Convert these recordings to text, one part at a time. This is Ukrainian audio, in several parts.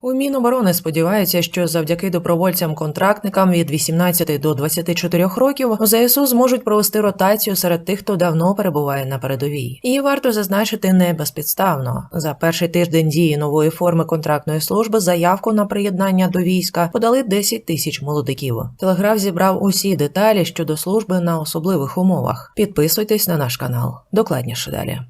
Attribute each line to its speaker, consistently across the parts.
Speaker 1: У Міноборони сподіваються, що завдяки добровольцям-контрактникам від 18 до 24 років у ЗСУ зможуть провести ротацію серед тих, хто давно перебуває на передовій. Її варто зазначити не безпідставно. За перший тиждень дії нової форми контрактної служби заявку на приєднання до війська подали 10 тисяч молодиків. Телеграф зібрав усі деталі щодо служби на особливих умовах. Підписуйтесь на наш канал. Докладніше далі.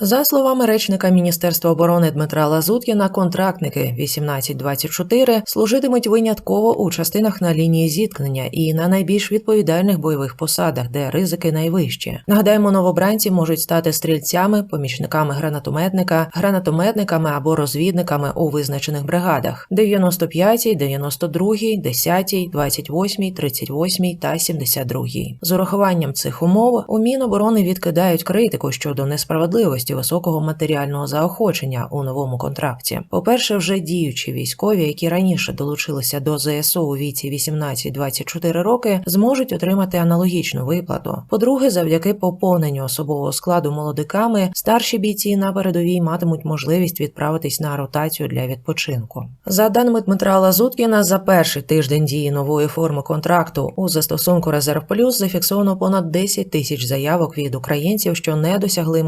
Speaker 1: За словами речника Міністерства оборони Дмитра Лазуткіна, контрактники 1824 служитимуть винятково у частинах на лінії зіткнення і на найбільш відповідальних бойових посадах, де ризики найвищі. Нагадаємо, новобранці можуть стати стрільцями, помічниками гранатометника, гранатометниками або розвідниками у визначених бригадах: 95-й, 92-й, 10-й, 28-й, 38-й та 72-й. З урахуванням цих умов у Міноборони відкидають критику щодо несправедливості високого матеріального заохочення у новому контракті. По-перше, вже діючі військові, які раніше долучилися до ЗСУ у віці 18-24 роки, зможуть отримати аналогічну виплату. По-друге, завдяки поповненню особового складу молодиками, старші бійці на передовій матимуть можливість відправитись на ротацію для відпочинку. За даними Дмитра Лазуткіна, за перший тиждень дії нової форми контракту у застосунку Резерв Плюс зафіксовано понад 10 тисяч заявок від українців, що не досягли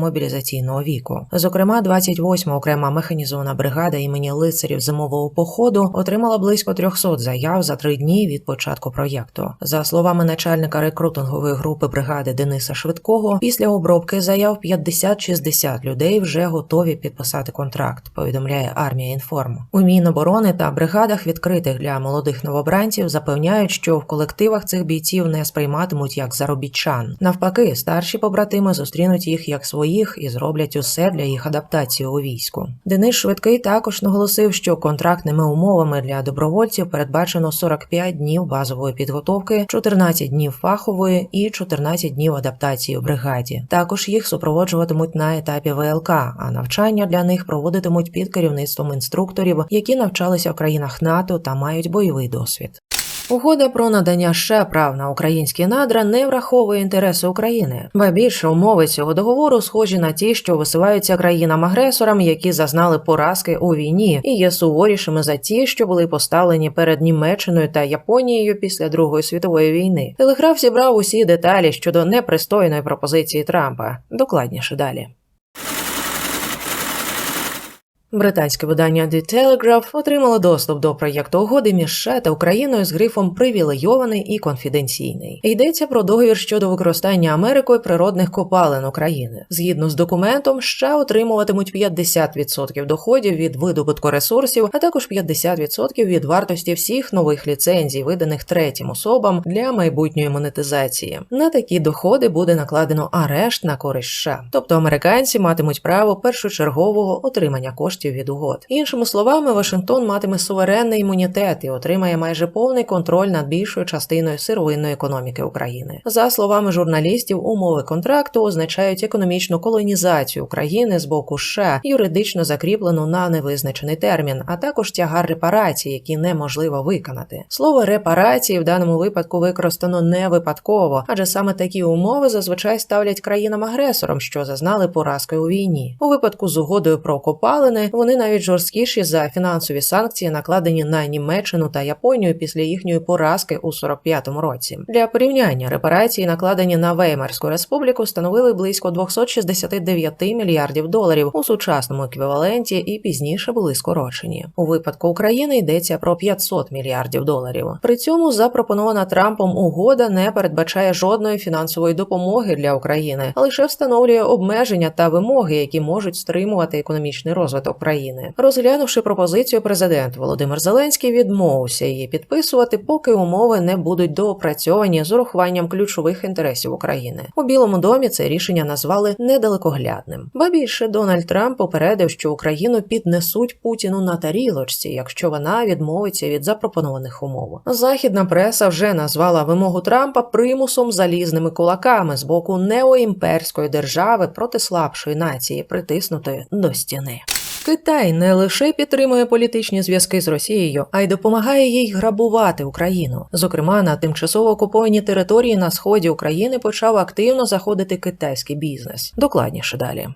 Speaker 1: мобілізаційного віку. Зокрема, 28-ма окрема механізована бригада імені лицарів зимового походу отримала близько 300 заяв за три дні від початку проєкту. За словами начальника рекрутингової групи бригади Дениса Швидкого, після обробки заяв 50-60 людей вже готові підписати контракт. Повідомляє армія інформ. У Міноборони та бригадах відкритих для молодих новобранців запевняють, що в колективах цих бійців не сприйматимуть як заробітчан. Навпаки, старші побратими зустрінуть їх як своїх і зроблять усе для їх адаптації у війську. Денис Швидкий також наголосив, що контрактними умовами для добровольців передбачено 45 днів базової підготовки, 14 днів фахової і 14 днів адаптації в бригаді. Також їх супроводжуватимуть на етапі ВЛК, а навчання для них проводитимуть під керівництвом інструкторів, які навчалися в країнах НАТО та мають бойовий досвід. Угода про надання США прав на українські надра не враховує інтереси України, ба більше умови цього договору схожі на ті, що висуваються країнам-агресорам, які зазнали поразки у війні, і є суворішими за ті, що були поставлені перед Німеччиною та Японією після Другої світової війни. Телеграф зібрав усі деталі щодо непристойної пропозиції Трампа. Докладніше далі. Британське видання The Telegraph отримало доступ до проєкту угоди між США та Україною з грифом привілейований і конфіденційний. Йдеться про договір щодо використання Америкою природних копалин України. Згідно з документом, США отримуватимуть 50% доходів від видобутку ресурсів, а також 50% від вартості всіх нових ліцензій, виданих третім особам для майбутньої монетизації. На такі доходи буде накладено арешт на користь США. тобто американці матимуть право першочергового отримання коштів коштів від угод. Іншими словами, Вашингтон матиме суверенний імунітет і отримає майже повний контроль над більшою частиною сировинної економіки України. За словами журналістів, умови контракту означають економічну колонізацію України з боку США, юридично закріплену на невизначений термін, а також тягар репарацій, які неможливо виконати. Слово репарації в даному випадку використано не випадково, адже саме такі умови зазвичай ставлять країнам-агресорам, що зазнали поразки у війні. У випадку з угодою про копалини вони навіть жорсткіші за фінансові санкції, накладені на Німеччину та Японію після їхньої поразки у 45-му році. Для порівняння репарації, накладені на Веймарську республіку, становили близько 269 мільярдів доларів у сучасному еквіваленті і пізніше були скорочені. У випадку України йдеться про 500 мільярдів доларів. При цьому запропонована Трампом угода не передбачає жодної фінансової допомоги для України, а лише встановлює обмеження та вимоги, які можуть стримувати економічний розвиток країни. Розглянувши пропозицію, президент Володимир Зеленський відмовився її підписувати, поки умови не будуть доопрацьовані з урахуванням ключових інтересів України. У Білому домі це рішення назвали недалекоглядним. Ба більше Дональд Трамп попередив, що Україну піднесуть Путіну на тарілочці, якщо вона відмовиться від запропонованих умов. Західна преса вже назвала вимогу Трампа примусом залізними кулаками з боку неоімперської держави проти слабшої нації, притиснутої до стіни. Китай не лише підтримує політичні зв'язки з Росією, а й допомагає їй грабувати Україну. Зокрема, на тимчасово окуповані території на сході України почав активно заходити китайський бізнес. Докладніше далі.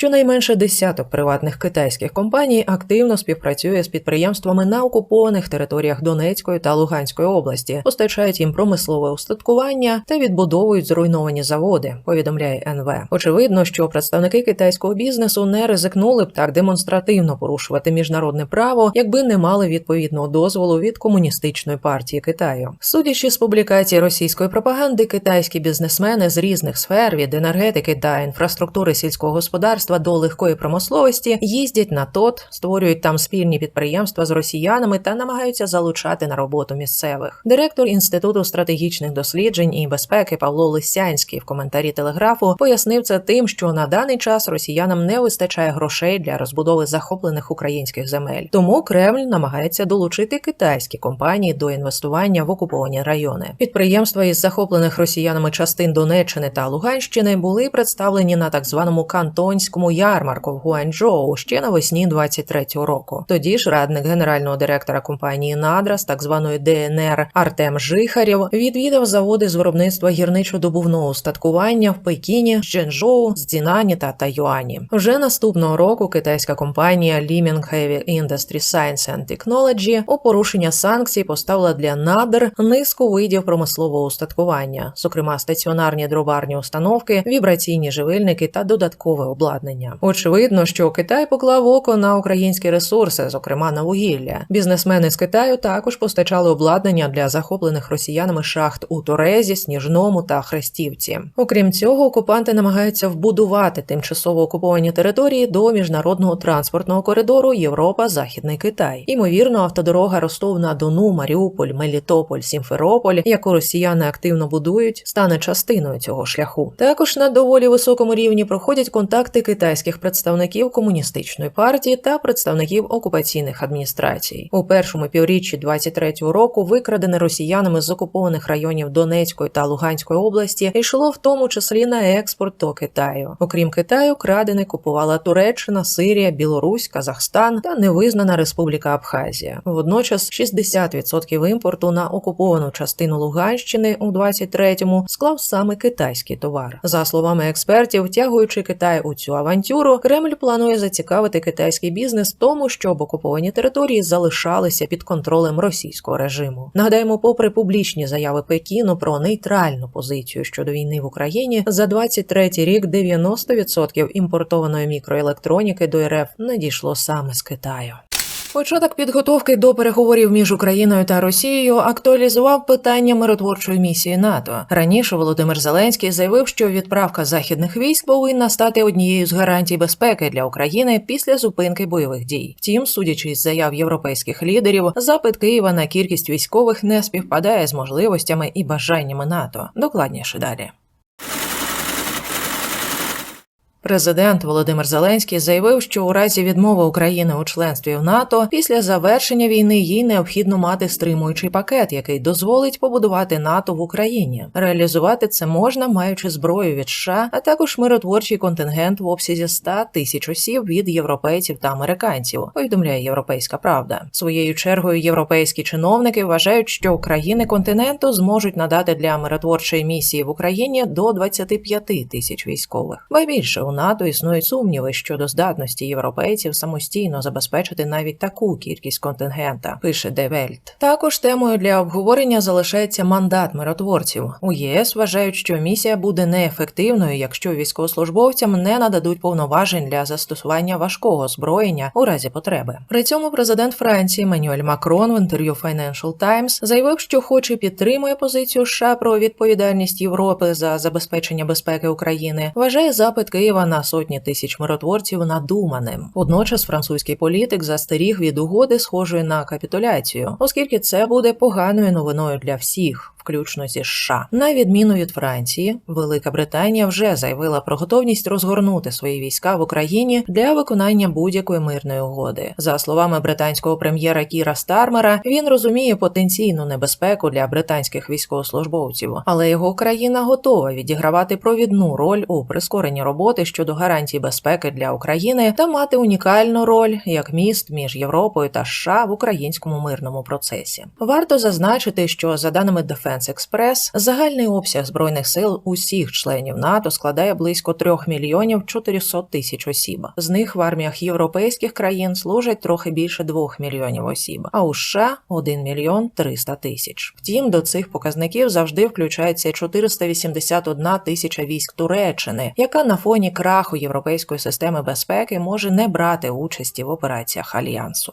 Speaker 1: Щонайменше десяток приватних китайських компаній активно співпрацює з підприємствами на окупованих територіях Донецької та Луганської області, постачають їм промислове устаткування та відбудовують зруйновані заводи. Повідомляє НВ. Очевидно, що представники китайського бізнесу не ризикнули б так демонстративно порушувати міжнародне право, якби не мали відповідного дозволу від комуністичної партії Китаю. Судячи з публікацій російської пропаганди, китайські бізнесмени з різних сфер від енергетики та інфраструктури сільського господарства до легкої промисловості їздять на ТОТ, створюють там спільні підприємства з росіянами та намагаються залучати на роботу місцевих. Директор інституту стратегічних досліджень і безпеки Павло Лисянський в коментарі телеграфу пояснив це тим, що на даний час росіянам не вистачає грошей для розбудови захоплених українських земель. Тому Кремль намагається долучити китайські компанії до інвестування в окуповані райони. Підприємства із захоплених росіянами частин Донеччини та Луганщини були представлені на так званому кантонському ярмарку в Гуанчжоу ще навесні 23-го року. Тоді ж радник генерального директора компанії Надра з так званої ДНР Артем Жихарєв відвідав заводи з виробництва гірничо-добувного устаткування в Пекіні, Чженчжоу, Здінані та Тайюані. Вже наступного року китайська компанія Liming Heavy Industry Science and Technology у порушення санкцій поставила для надр низку видів промислового устаткування, зокрема стаціонарні дробарні установки, вібраційні живильники та додаткове обладнання. Очевидно, що Китай поклав око на українські ресурси, зокрема на вугілля. Бізнесмени з Китаю також постачали обладнання для захоплених росіянами шахт у Торезі, Сніжному та Хрестівці. Окрім цього, окупанти намагаються вбудувати тимчасово окуповані території до міжнародного транспортного коридору Європа Західний Китай. Імовірно, автодорога Ростов на Дону, Маріуполь, Мелітополь, Сімферополь, яку росіяни активно будують, стане частиною цього шляху. Також на доволі високому рівні проходять контакти китайських представників комуністичної партії та представників окупаційних адміністрацій. У першому півріччі 23-го року викрадене росіянами з окупованих районів Донецької та Луганської області йшло в тому числі на експорт до Китаю. Окрім Китаю, крадене купувала Туреччина, Сирія, Білорусь, Казахстан та невизнана Республіка Абхазія. Водночас 60% імпорту на окуповану частину Луганщини у 23-му склав саме китайський товар. За словами експертів, втягуючи Китай у цю авантюру, Кремль планує зацікавити китайський бізнес тому, щоб окуповані території залишалися під контролем російського режиму. Нагадаємо, попри публічні заяви Пекіну про нейтральну позицію щодо війни в Україні, за 23-й рік 90% імпортованої мікроелектроніки до РФ надійшло саме з Китаю. Початок підготовки до переговорів між Україною та Росією актуалізував питання миротворчої місії НАТО. Раніше Володимир Зеленський заявив, що відправка західних військ повинна стати однією з гарантій безпеки для України після зупинки бойових дій. Втім, судячи з заяв європейських лідерів, запит Києва на кількість військових не співпадає з можливостями і бажаннями НАТО. Докладніше далі. Президент Володимир Зеленський заявив, що у разі відмови України у членстві в НАТО після завершення війни їй необхідно мати стримуючий пакет, який дозволить побудувати НАТО в Україні. Реалізувати це можна, маючи зброю від США, а також миротворчий контингент в обсязі 100 тисяч осіб від європейців та американців. Повідомляє Європейська Правда. Своєю чергою європейські чиновники вважають, що країни континенту зможуть надати для миротворчої місії в Україні до 25 тисяч військових. Ба більше у НАТО існують сумніви щодо здатності європейців самостійно забезпечити навіть таку кількість контингента. Пише Welt. Також темою для обговорення залишається мандат миротворців. У ЄС вважають, що місія буде неефективною, якщо військовослужбовцям не нададуть повноважень для застосування важкого озброєння у разі потреби. При цьому президент Франції Манюель Макрон в інтерв'ю Financial Times заявив, що хоч і підтримує позицію США про відповідальність Європи за забезпечення безпеки України, вважає запит Києва на сотні тисяч миротворців надуманим. Водночас французький політик застеріг від угоди, схожої на капітуляцію, оскільки це буде поганою новиною для всіх. Включно зі США, на відміну від Франції, Велика Британія вже заявила про готовність розгорнути свої війська в Україні для виконання будь-якої мирної угоди. За словами британського прем'єра Кіра Стармера, він розуміє потенційну небезпеку для британських військовослужбовців, але його країна готова відігравати провідну роль у прискоренні роботи щодо гарантій безпеки для України та мати унікальну роль як міст між Європою та США в українському мирному процесі. Варто зазначити, що за даними Defense Defense Express, загальний обсяг збройних сил усіх членів НАТО складає близько 3 мільйонів 400 тисяч осіб. З них в арміях європейських країн служать трохи більше 2 мільйонів осіб, а у США 1 мільйон 300 тисяч. Втім, до цих показників завжди включається 481 тисяча військ Туреччини, яка на фоні краху європейської системи безпеки може не брати участі в операціях альянсу.